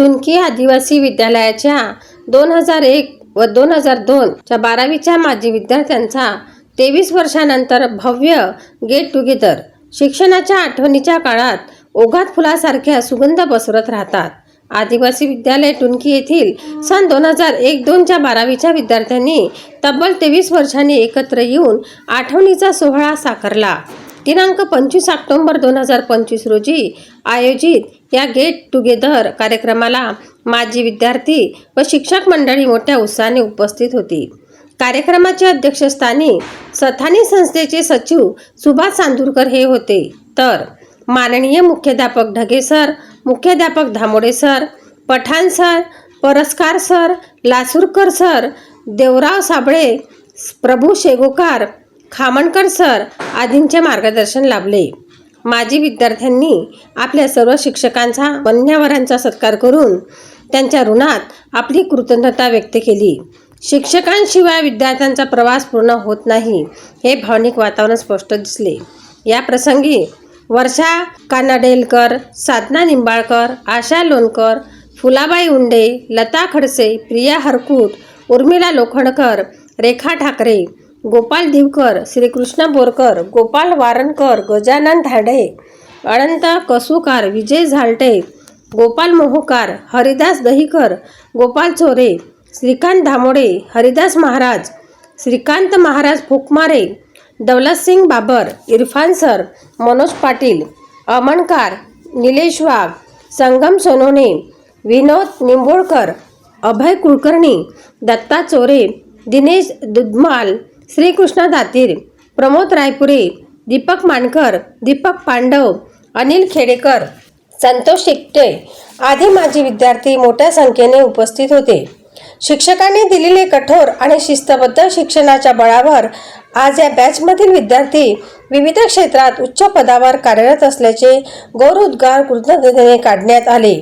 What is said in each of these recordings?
टुनकी आदिवासी विद्यालयाच्या दोन हजार एक व दोन हजार दोनच्या बारावीच्या माजी विद्यार्थ्यांचा तेवीस वर्षानंतर भव्य गेट टुगेदर शिक्षणाच्या आठवणीच्या काळात ओघात फुलासारख्या सुगंध पसरत राहतात. आदिवासी विद्यालय टुनकी येथील सन दोन हजार एक दोनच्या बारावीच्या विद्यार्थ्यांनी तब्बल तेवीस वर्षांनी एकत्र येऊन आठवणीचा सोहळा साकारला. दिनांक पंचवीस ऑक्टोंबर दोन हजार पंचवीस रोजी आयोजित या गेट टुगेदर कार्यक्रमाला माजी विद्यार्थी व शिक्षक मंडळी मोठ्या उत्साहाने उपस्थित होती. कार्यक्रमाच्या अध्यक्षस्थानी सथानी संस्थेचे सचिव सुभाष चांदूरकर हे होते. तर माननीय मुख्याध्यापक ढगे सर मुख्याध्यापक Dhamode sir Pathan sir Paraskar sir Lasurkar sir Devrao Sable Prabhu Shegokar Khamankar sir आदींचे मार्गदर्शन लाभले. माजी विद्यार्थ्यांनी आपल्या सर्व शिक्षकांचा मान्यवरांचा सत्कार करून त्यांच्या ऋणात आपली कृतज्ञता व्यक्त केली. शिक्षकांशिवाय विद्यार्थ्यांचा प्रवास पूर्ण होत नाही हे भावनिक वातावरण स्पष्ट दिसले. या प्रसंगी वर्षा कानाडेलकर साधना निंबाळकर आशा लोणकर फुलाबाई उंडे लता खडसे प्रिया हरकूट उर्मिला लोखंडकर रेखा ठाकरे गोपाल दिवकर श्रीकृष्ण बोरकर गोपाल वारणकर गजानन धाडे अनंत कसुकार विजय झालटे गोपाल मोहोकार हरिदास दहीकर गोपाल चोरे श्रीकांत धामोडे हरिदास महाराज श्रीकांत महाराज फुकमारे दौलतसिंग बाबर इरफान सर मनोज पाटील अमणकार निलेश वाघ संगम सोनोने विनोद निंबोळकर अभय कुलकर्णी दत्ता चोरे दिनेश दुधमाल श्रीकृष्ण दातीर प्रमोद रायपुरे दीपक मानकर दीपक पांडव अनिल खेडेकर संतोष शिकटे आदी माजी विद्यार्थी मोठ्या संख्येने उपस्थित होते. शिक्षकांनी दिलेले कठोर आणि शिस्तबद्ध शिक्षणाच्या बळावर आज या बॅचमधील विद्यार्थी विविध क्षेत्रात उच्च पदावर कार्यरत असल्याचे गौरवोद्गार कृतज्ञतेने काढण्यात आले.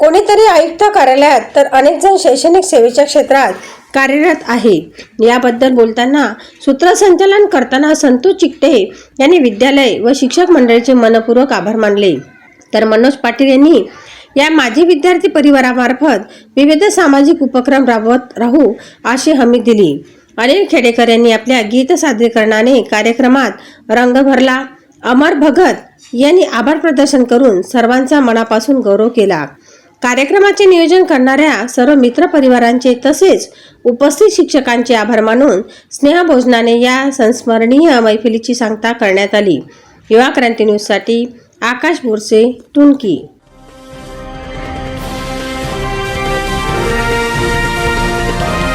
कोणीतरी आयुक्त कार्यालयात तर अनेकजण शैक्षणिक सेवेच्या क्षेत्रात कार्यरत आहे. याबद्दल बोलताना सूत्रसंचालन करताना संतोष चिकटे यांनी विद्यालय व शिक्षक मंडळीचे मनपूर्वक आभार मानले. तर मनोज पाटील यांनी या माजी विद्यार्थी परिवारामार्फत विविध सामाजिक उपक्रम राबवत राहू अशी हमी दिली. अनिल खेडेकर यांनी आपल्या गीत सादरीकरणाने कार्यक्रमात रंग भरला. अमर भगत यांनी आभार प्रदर्शन करून सर्वांचा मनापासून गौरव केला. कार्यक्रमाचे नियोजन करणाऱ्या सर्व मित्र परिवारांचे तसेच उपस्थित शिक्षकांचे आभार मानून स्नेहभोजनाने या संस्मरणीय मैफिलीची सांगता करण्यात आली. युवा क्रांती न्यूजसाठी आकाश बोरसे टुनकी.